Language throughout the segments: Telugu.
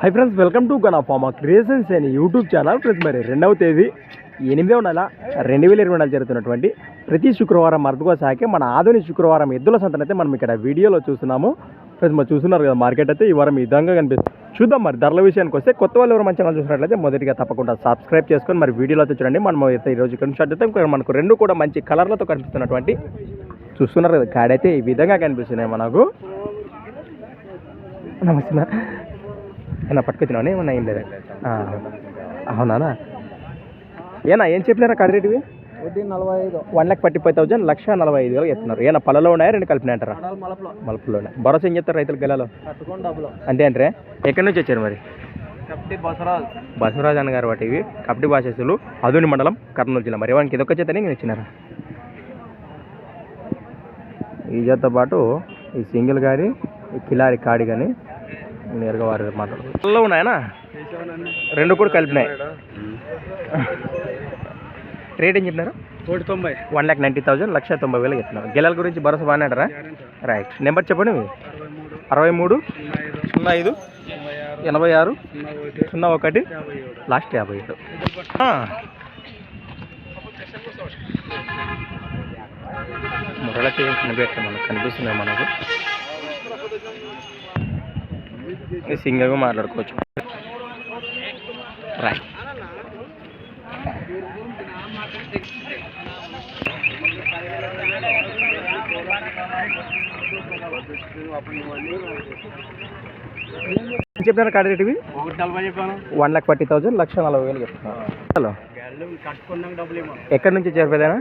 Hi friends welcome to Gana pharma creations అనే యూట్యూబ్ ఛానల్ ఫ్రెండ్స్ మరి రెండవ తేదీ ఎనిమిదవ నెల రెండు వేల ఇరవై నెల జరుగుతున్నటువంటి ప్రతి శుక్రవారం మరదుగా సాకే మన ఆధునిక శుక్రవారం ఎద్దుల సంతనైతే మనం ఇక్కడ వీడియోలో చూస్తున్నాము. ఫ్రెండ్స్ మరి చూస్తున్నారు కదా మార్కెట్ అయితే ఈ వారం ఈ విధంగా కనిపిస్తుంది. చూద్దాం మరి ధరల విషయానికి వస్తే కొత్త వాళ్ళు ఎవరు మంచి ఛానల్ చూసినట్లయితే మొదటిగా తప్పకుండా సబ్స్క్రైబ్ చేసుకొని మరి వీడియోలో అయితే చూడండి. మనం అయితే ఈ రోజు ఇక్కడ నుంచి మనకు రెండు కూడా మంచి కలర్లతో కనిపిస్తున్నటువంటి చూస్తున్నారు కదా కాడైతే ఈ విధంగా కనిపిస్తున్నాయి మనకు. నమస్తే ఏనా పట్టుకొచ్చినావు? ఏమన్నా ఏం లేదా? అవునా ఏనా ఏం చెప్పినారా కడి రేటువి? వడ్డీ నలభై ఐదు one lakh forty five thousand లక్ష నలభై ఐదు వేలు చెప్తున్నారు. ఏనా పళ్ళలో ఉన్నాయా రెండు కలిపినా అంటారా? కడాలు మలపలో. మలుపులో ఉన్నాయి? భరోసా ఏం చెప్తారు రైతులు గెలలో? అంతే అంటే ఎక్కడి నుంచి వచ్చారు మరి? బసరాజ్ బసవరాజ్. అన్న గారు వాటి ఇవి కబడ్డీ భాషస్సులు అదూని మండలం కర్నూలు జిల్లా. మరి వానికి ఇదొక చేతనే నేను ఇచ్చినారా? ఈ జతతో పాటు ఈ సింగిల్ గారి ఈ కిలారి కాడి కానీ నేరుగా వారి మాట్లాడు ఉన్నాయనా? రెండు కూడా కలిపినాయి. రేట్ ఏం చెప్పినారు? కోటి తొంభై. వన్ ల్యాక్ నైంటీ థౌసండ్ లక్ష తొంభై వేలు చెప్తున్నారు గెలల గురించి భరోసా బాగానే అంటారా? రైట్ నెంబర్ చెప్పండి మీది. అరవై మూడు సున్నా ఐదు ఎనభై ఆరు సున్నా ఒకటి లాస్ట్ యాభై ఏడు. మురళకి కనిపెట్టాం మనకు కనిపిస్తున్నాయి మనకు. ఈ సింగల్గా మాట్లాడుకోవచ్చు. రైట్ చెప్పినారు నలభై చెప్పాను. వన్ లాక్ ఫార్టీ థౌసండ్ లక్ష నలభై వేలు చెప్తున్నారు హలో ఎక్కడి నుంచి చేరుపేదేనా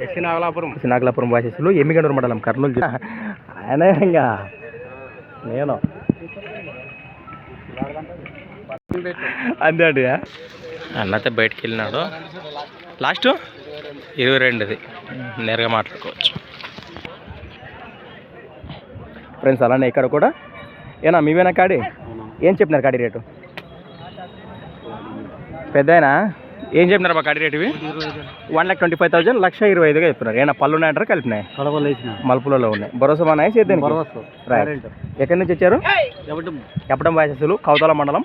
ఎస్సీ నాగలాపురం. నాగలాపురం భాషస్సులు ఎమ్మిగండూరు మండలం కర్నూలు జిల్లా. ఆయన ఇంకా. నేను. అంతే అండి అన్నతే బయటికి వెళ్ళినాడు. లాస్ట్ ఇరవై రెండుది. నేరుగా మాట్లాడుకోవచ్చు. ఫ్రెండ్స్ అలానే ఇక్కడ కూడా? ఏనా మీవేనా కాడి? ఏం చెప్పినారు కాడి రేటు? పెద్దయినా? ఏం చెప్పినారు మా కాడి రేటు ఇవి? One lakh twenty five thousand లక్ష ఇరవై ఐదుగా చెప్తున్నారు ఏమైనా పళ్ళు ఉన్నాయంటారా కలిపినాయి? మలుపులలో ఉన్నాయి. భరోసా భరోసా. రైట్ ఎక్కడి నుంచి వచ్చారు? ఎప్పడం వాయసలు కౌతల మండలం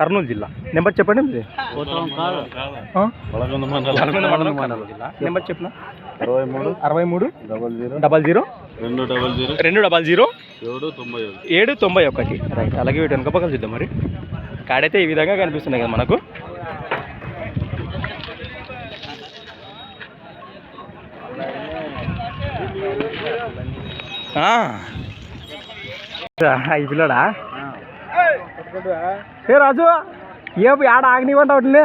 కర్నూలు జిల్లా. నెంబర్ చెప్పండి మీది. కర్నూలు జిల్లా. నెంబర్ చెప్పిన? అరవై మూడు అరవై మూడు డబల్ జీరో డబల్ జీరో రెండు డబల్ జీరో రెండు డబల్ జీరో ఏడు తొంభై ఒకటి. ఏడు తొంభై ఒకటి రైట్ అలాగే వీటి వెనుక పక్కన చూద్దాం మరి. కాడైతే ఈ విధంగా కనిపిస్తున్నాయి కదా మనకు. ఈ పిల్లడా? ఏ రాజు ఏపు ఆడ ఆగనివ్వంట వాటిని?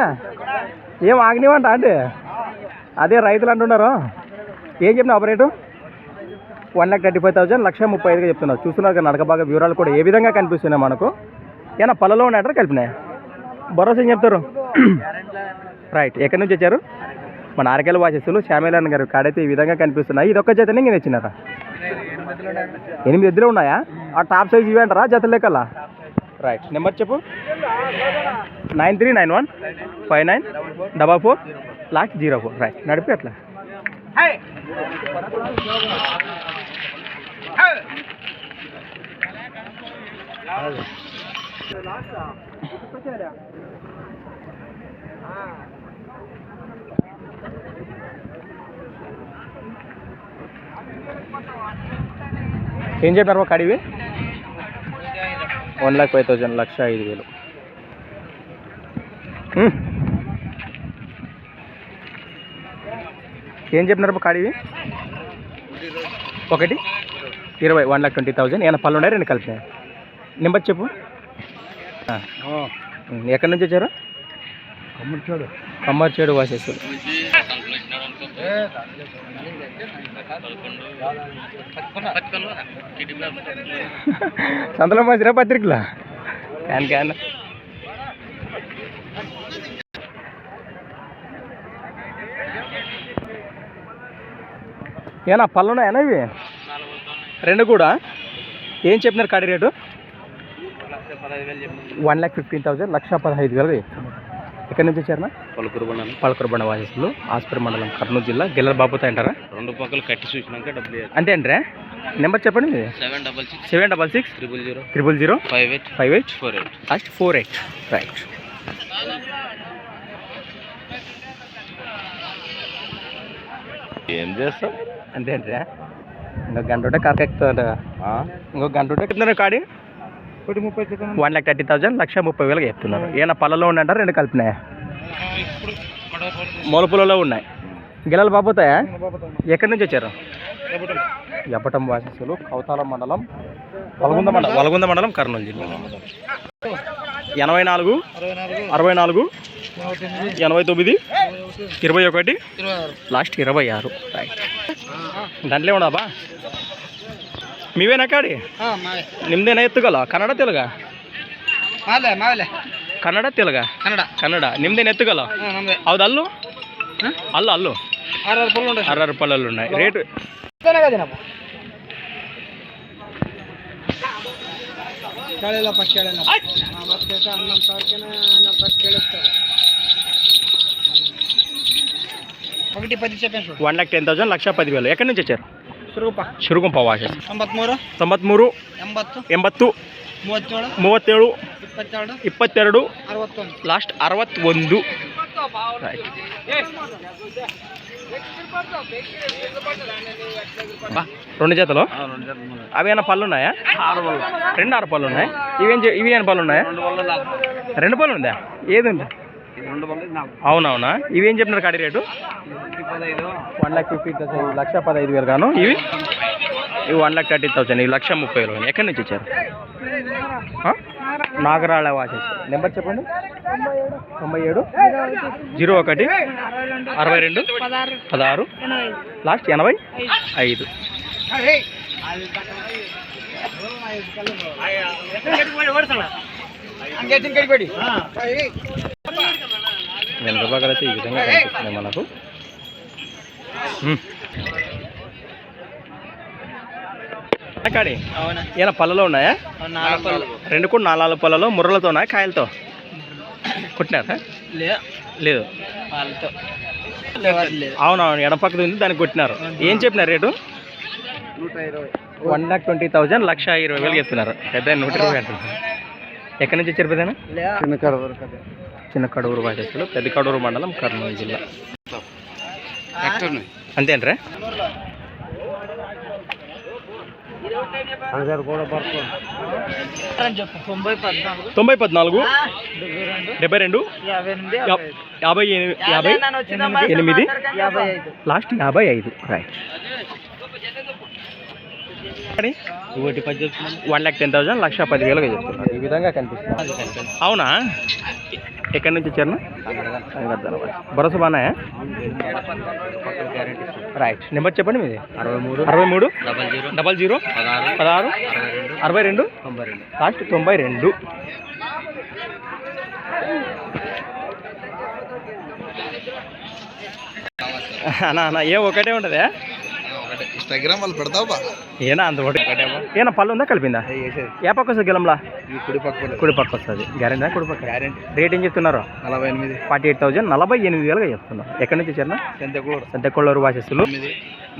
ఏం ఆగనివ్వంట అండి అదే రైతులు అంటున్నారు. ఏం చెప్పిన rate? One lakh thirty five thousand లక్ష ముప్పై ఐదుగా చెప్తున్నారు. చూస్తున్నారు కదా నడక బాగా వివరాలు కూడా ఏ విధంగా కనిపిస్తున్నాయి మనకు. ఏనా పళ్ళలో ఉన్నాయంటారా కలిపినాయి? భరోసా ఏం చెప్తారు? రైట్ ఎక్కడి నుంచి వచ్చారు? మన ఆరకేళ్ళ వాచస్సులు శ్యామేలన్ గారు కాడైతే ఈ విధంగా కనిపిస్తున్నాయి. ఇది ఒక్క జతనే నేను తెచ్చినారా? ఎనిమిది ఎద్దులు ఉన్నాయా? ఆ టాప్ సైజ్ ఇవి అంటారా? జత లెక్కలా? రైట్ నెంబర్ చెప్పు. Nine three nine one five nine double four last zero four right నడిపి అట్లా. ఏం చెప్పారు మా కడివి? వన్ లాక్ ఫైవ్ థౌజండ్ లక్ష ఐదు వేలు. ఏం చెప్పినారు కడివి? ఒకటి? ఇరవై వన్ లాక్ ట్వంటీ థౌజండ్ ఏమైనా పళ్ళు ఉన్నాయి? రెండు కలిపినాయి? నెంబర్ చెప్పు. ఎక్కడి నుంచి వచ్చారు? అమ్ముతాడు కమ్మర్చేడు వాసేసు సంతలో మాసిరా పత్రికలా? క్యాన్ క్యాన్ ఏనా పళ్ళు ఉన్నాయా ఇవి? రెండు కూడా? ఏం చెప్పినారు కాడి rate? One lakh fifteen thousand లక్ష పదహైదు వేలు ఎక్కడి నుంచి వచ్చారన్నా పలుకురు బండాను పలకరబండ వాసిస్తులు ఆస్పర్ మండలం కర్నూలు జిల్లా. గిల్లల బాపుతా అంటారా రెండు పక్కలు కట్టి చూసినాక డబ్బులు అంతే అంటారా? నెంబర్ చెప్పండి మీది. Seven double six. Seven double six. Triple zero. Triple zero. Five eight. Five eight. Four eight. Last four eight. Right ఏం చేస్తాం అంతే అంటే ఇంకో గంట ఉంటే కరెక్ట్ ఎక్కుతుంది? ఇంకో గంట ఉంటే కాడి. వన్ ల్యాక్ థర్టీ థౌసండ్ లక్ష ముప్పై వేలకు చెప్తున్నారు. ఏమైనా పళ్ళలో ఉన్నాయంటారా రెండు కలిపినాయా? మూల పొలంలో ఉన్నాయి. గిలాలు బాబోతాయా ఎక్కడి నుంచి వచ్చారు? ఎప్పటం వాసస్సులు కౌతాల మండలం వలగుంద మండలం. వలగుంద మండలం కర్నూలు జిల్లా. ఎనభై నాలుగు అరవై నాలుగు. ఎనభై తొమ్మిది ఇరవై ఒకటి లాస్ట్ ఇరవై ఆరు. దాంట్లో ఉండబా మీవేనా కాడి ನಿಮ್ದೇನ ಎತ್ತುಗಲ್ಲ ಕನ್ನಡ ತೆಲುಗ ಮಾಲೆ ಮಾಲೆ ಕನ್ನಡ ತೆಲುಗ ಕನ್ನಡ ಕನ್ನಡ ನಿಮ್ದೇನು ಎತ್ತುಗಲ್ಲ ಹಾಂ ನಮ್ದೆ ಹೌದು ಅಲ್ಲು ಅಲ್ಲ ಅಲ್ಲು ಆರಾರು ಪುಲ್ ಉಂಟು ಅರ್ರ ರೂಪಾಯಲ್ಲಿ ఉన్నాయి ರೇಟ್ ಚೆನ್ನಾಗದೇನಪ್ಪ ಕೇಳಿಲ್ಲಪ್ಪ ಕೇಳಿಲ್ಲ ಬರ್ಬೇಕು ಹನ್ನೊಂದು ಸಾವಿರಕ್ಕಿನ ಹನ್ನೊಂದು ಸಾವಿರ ಕೇಳಿಸ್ತಾರೆ ఒకటి పది సెకండ్ చూడు వన్ ల్యాక్ టెన్ థౌసండ్ లక్ష పదివేలు ఎక్కడి నుంచి వచ్చారు ಸುರುಪ ಶಿರುಗುಂಪ ವಾಸಸ್ ತೊಂಬತ್ಮೂರು ತೊಂಬತ್ಮೂರು ಎಂಬತ್ತು ಎಂಬತ್ತು ಮೂವತ್ತೇಳು ಮೂವತ್ತೇಳು ಇಪ್ಪತ್ತೆರಡು ಇಪ್ಪತ್ತೆರಡು ಅರವತ್ತೊಂದು ಲಾಸ್ಟ್ ಅರವತ್ತೊಂದು ರೈಟ್ బా రెండు జతలు అవి ఏమైనా పళ్ళు ఉన్నాయా రెండు ఆరు పళ్ళు ఉన్నాయి ఇవేం చే- ఇవి ఏమైనా పళ్ళు ఉన్నాయా రెండు పళ్ళు ఉందా ఏది ఉంది అవునవునా? ఇవి ఏం చెప్పినారు కాడి rate? One lakh fifty thousand లక్ష పదహైదు వేలు గాను. ఇవి? ఇవి వన్ ల్యాక్ థర్టీ థౌసండ్ ఇవి లక్ష ముప్పై వేలు ఎక్కడి నుంచి ఇచ్చారు? నాగరాళ వాచెస్ నెంబర్ చెప్పండి. తొంభై ఏడు. జీరో ఒకటి అరవై రెండు పదహారు లాస్ట్ ఎనభై ఐదు. వెనక భాగాలు అయితే ఈ విధంగా కనిపిస్తున్నాయి మనకు. కాడి ఏమైనా పళ్ళలో ఉన్నాయా? రెండు కూడా నాలుగు పళ్ళలో ముర్రలతో ఉన్నాయా కాయలతో? కొట్టినారా? లేదు. వాళ్ళతో. లేదు. లేదు అవునవును ఎడపక్కది ఉంది దానికి కొట్టినారు. ఏం చెప్పినారు rate? One lakh twenty thousand లక్ష ఇరవై వేలు చెప్తున్నారు. పెద్ద నూట ఇరవై అంటున్నారు. ఎక్కడి నుంచి వచ్చారు చిన్న కడూరు భాషలు పెద్ద కడూరు మండలం కర్నూలు జిల్లా. అంతేంట్రా తొంభై పద్నాలుగు డెబ్బై రెండు యాభై యాభై ఎనిమిది. లాస్ట్ యాభై ఐదు right one lakh ten thousand లక్ష పదివేలుగా చెప్తున్నారు. ఈ విధంగా కనిపిస్తుంది. అవునా? ఎక్కడి నుంచి వచ్చారు? భరోసా బాగున్నాయా? రైట్. నెంబర్ చెప్పండి మీది. అరవై మూడు అరవై మూడు డబల్ జీరో డబల్ జీరో పదహారు అరవై రెండు తొంభై రెండు. లాస్ట్ తొంభై రెండు. అన్నా అన్న ఏ ఒకటే ఉంటుందా? ఇన్స్టాగ్రామ్ వాళ్ళు పెడతావా? ఏనా అంత ఒకటి ఏనా పళ్ళు ఉందా కలిపిందా? ఏ పక్క వస్తుంది గెలంలా? కుడి పక్క కుడి పక్క వస్తుంది. గ్యారెంటీ కుడి పక్క? గ్యారెంటీ రేట్ ఏం చెప్తున్నారు? నలభై ఎనిమిది. ఫార్టీ ఎయిట్ థౌసండ్ నలభై ఎనిమిది వేలుగా చెప్తున్నారు. ఎక్కడి నుంచి వచ్చారు సెంతకూరు సంతకొల్లూరు వాసస్సులు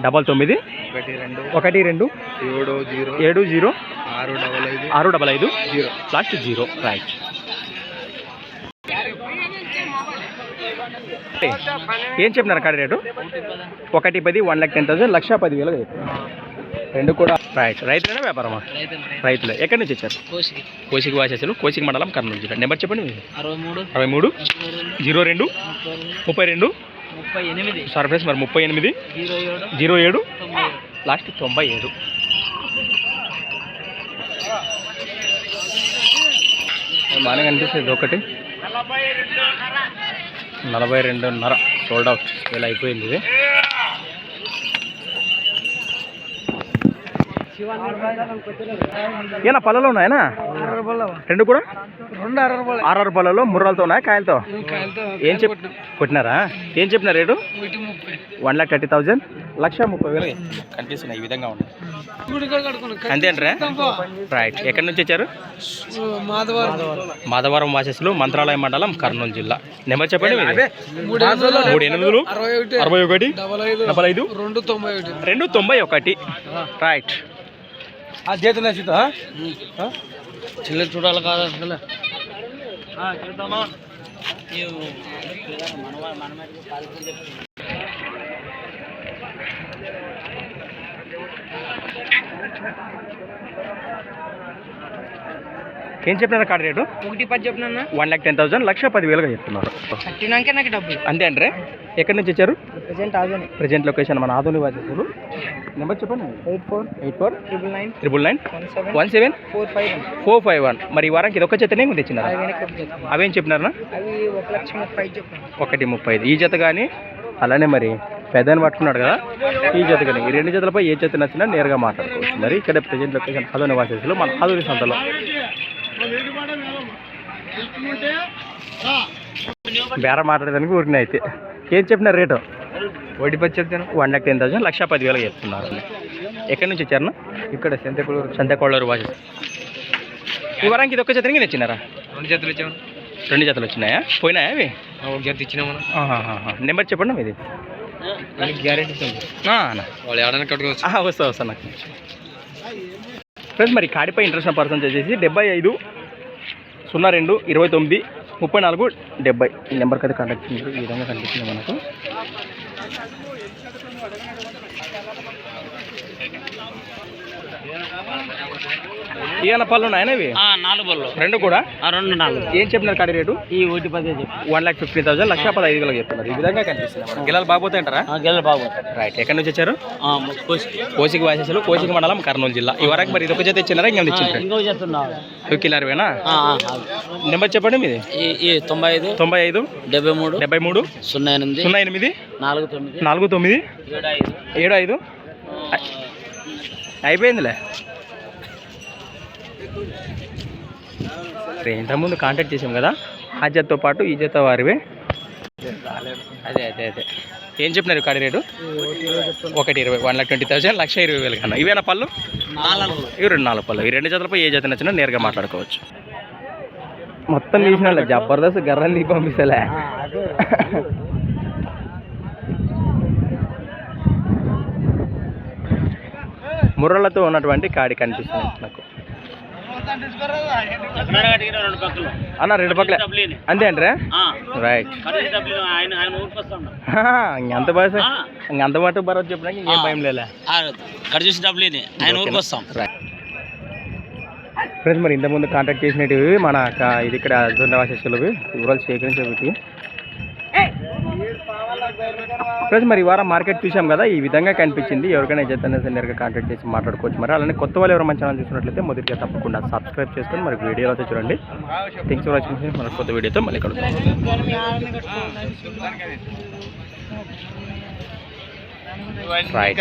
డబల్ తొమ్మిది. ఒకటి రెండు. ఒకటి రెండు. ఏడు జీరో. ఏడు జీరో. ఆరు డబల్ ఐదు. ఆరు డబల్ ఐదు. జీరో. Last zero. రైట్ ఏం చెప్పినారు కాడి రేటు? ఒకటి పది వన్ లాక్ టెన్ థౌసండ్ లక్ష పది వేలుగా చెప్తున్నారు రెండు కూడా. రైట్ రైతులేనా వ్యాపారమా? రైతులే. ఎక్కడి నుంచి వచ్చారు? కోసికి వాసేసులు కోసికి మండలం కర్నూలు జిల్లా. నెంబర్ చెప్పండి అరవై మూడు జీరో రెండు ముప్పై రెండు సర్ఫేస్ మరి ముప్పై ఎనిమిది జీరో ఏడు లాస్ట్ తొంభై ఏడు. బాగానే కనిపిస్తుంది ఒకటి. నలభై రెండున్నర సోల్డ్ అవుట్ ఇలా అయిపోయింది ఇది. ఏనా పళ్ళలో ఉన్నాయనా రెండు కూడా? రెండు పళ్ళలో ముర్రాలతో ఉన్నాయా కాయలతో? ఏం చెప్ కొట్టినారా? ఏం చెప్పిన rate? One lakh thirty thousand. లక్ష ముప్పై వేలు. కనిపిస్తున్నాయి ఈ విధంగా ఉన్నాయి. అంతేంట్రా రైట్ ఎక్కడి నుంచి వచ్చారు? మాధవారం వాసస్సులు మంత్రాలయ మండలం కర్నూలు జిల్లా. నెంబర్ చెప్పండి. మూడు ఎనిమిదిలు అరవై ఒకటి డబల్ ఐదు రెండు తొంభై ఒకటి. రెండు తొంభై ఒకటి. రైట్ ఆ చేతులు నచ్చుతా చిల్లర చూడాలి కాదు అసలు. చూద్దామా? ఏం చెప్పినారు కార్డు రేటు? ఒకటి పది చెప్పినా వన్ ల్యాక్ టెన్ థౌసండ్ లక్ష పదివేలుగా చెప్తున్నారు. కట్టినాకే నాకు డబ్బులు అంతే అంటే ఎక్కడి నుంచి వచ్చారు? ప్రజెంట్ ఆదోని. ప్రజెంట్ లొకేషన్ మన ఆధునిక వాసేసులు నెంబర్ చెప్పండి. Eight four. Eight four? Triple nine. Triple nine? One seven. One seven? Four five one. Four five one. మరి ఈ వారానికి ఇది ఒక జతనే ఇంకో తెచ్చినారా? అవి చెప్పినారా? ఒక లక్ష ముప్పై ఒకటి ముప్పై ఈ జత కానీ అలానే మరి పెద్దని పట్టుకున్నాడు కదా ఈ జత కానీ ఈ రెండు జతలపై ఏ జత నచ్చినా నేరుగా మాట్లాడుకోవచ్చు. మరి ఇక్కడ ప్రజెంట్ లొకేషన్ ఆధునిక వాసేసులు మన ఆధునిక సంతలో. బేర మాట్లాడేదానికి ఊరికిన అయితే. ఏం చెప్పినారు రేటు? వడ్డీ పచ్చి చెప్తాను. వన్ ల్యాక్ టెన్ థౌసండ్ లక్ష పదివేలకు చెప్తున్నారు. ఎక్కడి నుంచి వచ్చారు ఇక్కడ సంతకోళ్ళూరు వాసెస్ ఈ వారానికి ఇది ఒక్క జతనికి తెచ్చినారా? రెండు చేతులు ఇచ్చాము రెండు జతలు వచ్చినాయా? పోయినాయా అవి? ఒక జత ఇచ్చినాము. నెంబర్ చెప్పండి మీది గ్యారెంటీ. వాళ్ళు కట్టుకోవచ్చు. వస్తా వస్తా నాకు ఫ్రెండ్స్ మరి కాడిపై ఇంట్రెస్ట్ ఉన్న పర్సన్స్ వచ్చేసి డెబ్బై ఐదు సున్నా రెండు ఇరవై తొమ్మిది ముప్పై నాలుగు డెబ్బై. ఈ నెంబర్కి అయితే కాంటాక్ట్ ఈ విధంగా కనిపిస్తుంది మనకు. ఏమైనా పళ్ళు ఉన్నాయన ఇవి? నాలుగు బళ్ళు రెండు కూడా? రెండు నాలుగు. ఏం చెప్పినారు కాడి రేటు? ఈ ఒకటి పదే వన్ ల్యాక్ ఫిఫ్టీ థౌసండ్ లక్ష పదహైదు వేలకు చెప్తున్నారు. ఈ విధంగా కనిపిస్తుంది. గిలాలు బాగోతాయి అంటారా? గెల బాబు రైట్. ఎక్కడి నుంచి వచ్చారు? కోసికి. వాసేసారు కోసికి మండలం కర్నూలు జిల్లా. ఈ వరకు మరి ఇది ఒక జత ఇచ్చినారా? ఇంకా చేస్తున్నావు టూ కిలోవేనా నెంబర్ చెప్పండి మీది. తొంభై ఐదు తొంభై ఐదు డెబ్బై మూడు డెబ్బై మూడు సున్నా ఎనిమిది సున్నా ఎనిమిది నాలుగు తొమ్మిది నాలుగు తొమ్మిది ఏడు ఐదు. ఏడు ఐదు ఇంతకుముందు కాంటాక్ట్ చేసాం కదా ఆ జతతో పాటు ఈ జత వారివే. అదే అదే అదే. ఏం చెప్పినారు కాడి రేటు? ఒకటి ఇరవై వన్ లాక్ ట్వంటీ థౌసండ్ లక్ష ఇరవై వేలు కన్నా. ఇవేనా పళ్ళు? ఇవి రెండు నాలుగు పళ్ళు. ఈ రెండు జతలపై ఏ జత నచ్చినా నేరుగా మాట్లాడుకోవచ్చు. మొత్తం తీసిన వాళ్ళే, జబర్దస్త్ గర్రం పంపిస్తలే. ముర్రలతో ఉన్నటువంటి కాడి కనిపిస్తుంది నాకు. అన్న రెండు పక్కలే. అంతే అంటే రైట్ ఇంకంత భాష ఇంకంత మాట భరోసా చెప్పడానికి ఇంకేం భయం లేలే కట్ చేసి డబ్బులు ఆయన ఊరికి వస్తాం. ఫ్రెండ్స్ మరి ఇంతకుముందు కాంటాక్ట్ చేసినవి మన ఇది ఇక్కడ దొండవాసేసులవి వివరాలు సేకరించే వీటి ఫ్రెండ్స్ మరి ఈ వారం మార్కెట్ చూసాం కదా ఈ విధంగా కనిపించింది. ఎవరికైనా చేద్దాం నేరుగా కాంటాక్ట్ చేసి మాట్లాడుకోవచ్చు. మరి అలానే కొత్త వాళ్ళు ఎవరైనా ఛానల్ చూసినట్లయితే మొదటిగా తప్పకుండా సబ్స్క్రైబ్ చేసుకొని మరి వీడియోలో అయితే చూడండి. థింగ్స్ ఫర్ వాచింగ్ మన కొత్త వీడియోతో మళ్ళీ కలుగుతాం రైట్